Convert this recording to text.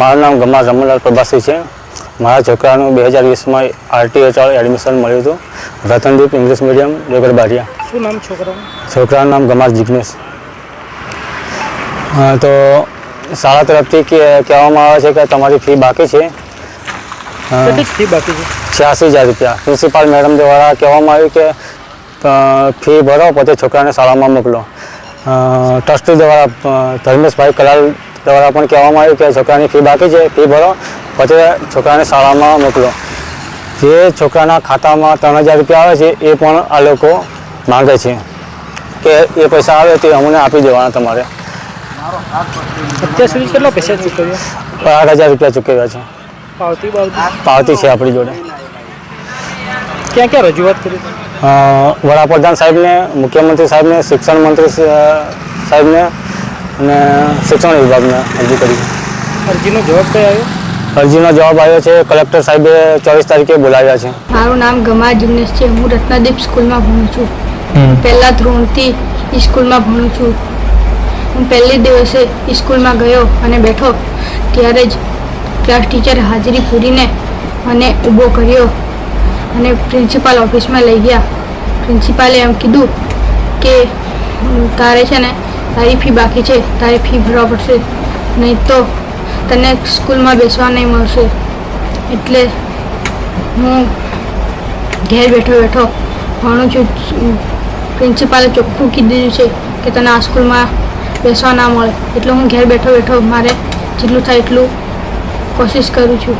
મારું નામ ગમા રમણલાલ પ્રભાસી છે. મારા છોકરાનું બે હજાર વીસમાં આરટી હેઠળ એડમિશન મળ્યું હતું. રતનદીપ ઇંગ્લિશ મીડિયમ ડોગર બારિયા શું નામ છોકરાનું? છોકરાનું નામ ગમાર જિગ્નેશ. હા, તો શાળા તરફથી કે કહેવામાં આવે છે કે તમારી ફી બાકી છે. ફી બાકી છે? છ્યાસી હજાર રૂપિયા. પ્રિન્સિપાલ મેડમ દ્વારા કહેવામાં આવ્યું કે ફી ભરો પછી છોકરાને શાળામાં મોકલો. ટ્રસ્ટી દ્વારા ધર્મેશભાઈ કલાલ દ્વારા પણ કહેવામાં આવ્યું કે છોકરાની ફી બાકી છે ફી ભરો. પછી છોકરાને શાળામાં મોકલો. જે છોકરાના ખાતામાં ત્રણ હજાર રૂપિયા આવે છે એ પણ આ લોકો માગે છે. કે એ પૈસા આવે તે અમને આપી દેવાના તમારે. અત્યાર સુધી કેટલા પૈસા ચૂકવ્યા? આઠ હજાર રૂપિયા ચૂકવ્યા છે. પાવતી પાવતી છે આપણી જોડે. ક્યાં ક્યાં રજૂઆત કરી? વડાપ્રધાન સાહેબને મુખ્યમંત્રી સાહેબને શિક્ષણ મંત્રી સાહેબને અને શિક્ષણ વિભાગને અરજી કરી. અરજીનો જવાબ કઈ આવ્યો? અરજીનો જવાબ આવ્યો છે કલેક્ટર સાહેબે ચોવીસ તારીખે બોલાવ્યા છે. મારું નામ ગમા જિગ્નેશ છે. હું રત્નદીપ સ્કૂલમાં ભણું છું. પહેલા ધોરણથી સ્કૂલમાં ભણું છું. હું પહેલે દિવસે સ્કૂલમાં ગયો અને બેઠો ત્યારે જ ક્લાસ ટીચર હાજરી પૂરીને મને ઊભો કર્યો અને પ્રિન્સિપાલ ઓફિસમાં લઈ ગયા. પ્રિન્સિપાલે એમ કીધું કે "હમ, તારે છે ને તારી ફી બાકી છે, તારે ફી ભરવા પડશે. નહીં તો તને સ્કૂલમાં બેસવા નહીં મળશે. એટલે હું ઘેર બેઠો બેઠો ભણું છું. પ્રિન્સિપાલે ચોખ્ખું કીધું છે કે તને આ સ્કૂલમાં બેસવા ના મળે. એટલે હું ઘેર બેઠો બેઠો મારે જેટલું થાય એટલું કોશિશ કરું છું.